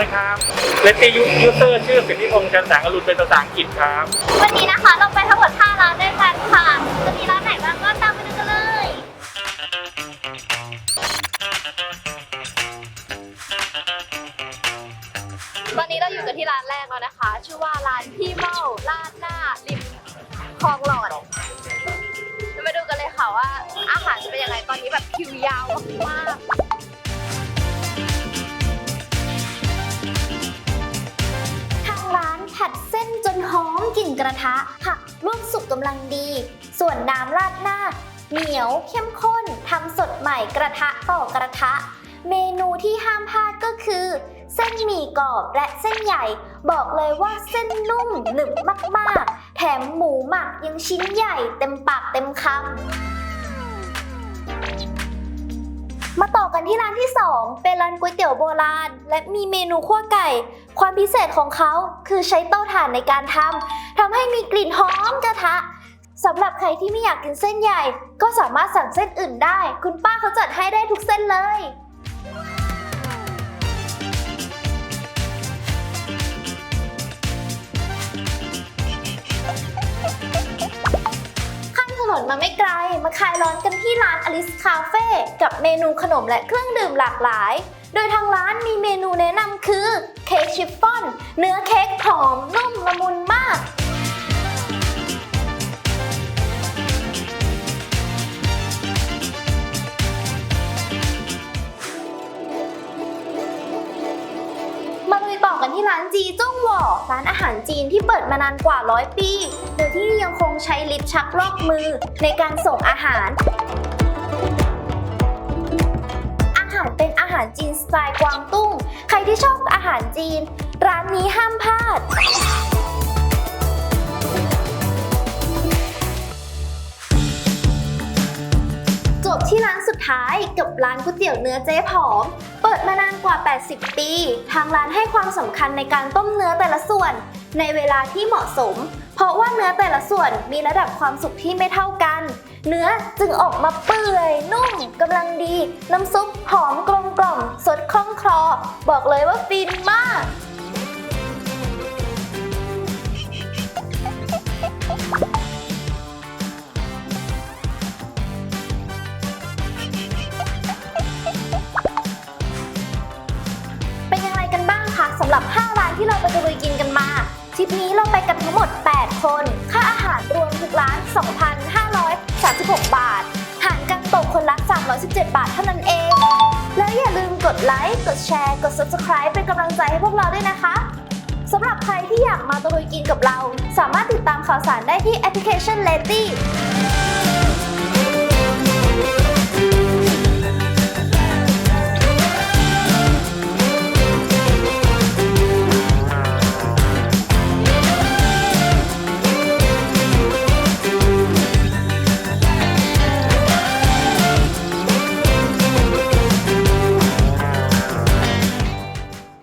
นะครับเลตตี้ยูเซอร์ชื่อสิทธิพงษ์จันแสงอรุณเป็นภาษาอังกฤษครับ วันนี้นะคะเราไปทั้งหมด5ร้านด้วยกันค่ะ จะมีร้านไหนบ้างก็ตามไปดูกันเลย ตอนนี้เราอยู่กันที่ร้านแรกแล้วนะคะ ชื่อว่าร้านพี่เมาลาดหน้าริมคลองหลอดจะมาดูกันเลยค่ะว่าอาหารจะเป็นยังไงตอนนี้แบบคิวยาวมาก กระทะ ผักลวกสุกกำลังดี ส่วนน้ำราดหน้า เหนียวเข้มข้นทำสดใหม่กระทะต่อกระทะ เมนูที่ห้ามพลาดก็คือ เส้นหมี่กรอบและเส้นใหญ่ บอกเลยว่าเส้นนุ่มหนึบมากๆ แถมหมูหมักยังชิ้นใหญ่เต็มปากเต็มคำ มาต่อกันที่ร้านที่ 2 เป็นร้านก๋วยเตี๋ยวโบราณ และมีเมนูขั้วไก่ ความพิเศษของเขาคือใช้เตาถ่านในการทำทำให้มีกลิ่นหอมกระทะสำหรับใครที่ไม่อยากกินเส้นใหญ่ ก็สามารถสั่งเส้นอื่นได้ คุณป้าเขาจัดให้ได้ทุกเส้นเลย นนมาไม่ไกล มาคลายร้อนกันที่ร้านอลิสคาเฟ่กับเมนูขนมและเครื่องดื่มหลากหลาย โดยทางร้านมีเมนูแนะนำคือเค้กชิฟฟ่อน เนื้อเค้กหอมนุ่มละมุนมาก กันที่ร้านจีจ้งหว่อร้านอาหารจีนที่เปิดมานานกว่าร้อยปี โดยที่ยังคงใช้ลิฟต์ชักลอกมือในการส่งอาหาร อาหารเป็นอาหารจีนสไตล์กวางตุ้ง ใครที่ชอบอาหารจีน ร้านนี้ห้ามพลาด ท้ายกับร้านก๋วยเตี๋ยวเนื้อเจ๊ผอม เปิดมานานกว่า 80 ปี ทางร้านให้ความสำคัญในการต้มเนื้อแต่ละส่วน ในเวลาที่เหมาะสม เพราะว่าเนื้อแต่ละส่วนมีระดับความสุกที่ไม่เท่ากัน เนื้อจึงออกมาเปื่อยนุ่มกำลังดี น้ำซุปหอมกลมกล่อมสดคล่องคลอ บอกเลยว่าฟินมาก ที่เราไปตะลุยกินกันมาทริปนี้เราไปกันทั้งหมด 8 คน ค่าอาหารรวมทุกร้าน 2,536 บาท หารกันตกคนละ 317 บาทเท่านั้นเอง แล้วอย่าลืมกดไลค์ กดแชร์ กด subscribe เป็นกำลังใจให้พวกเราด้วยนะคะสำหรับใครที่อยากมาตะลุยกินกับเรา สามารถติดตามข่าวสารได้ที่แอปพลิเคชัน l e t y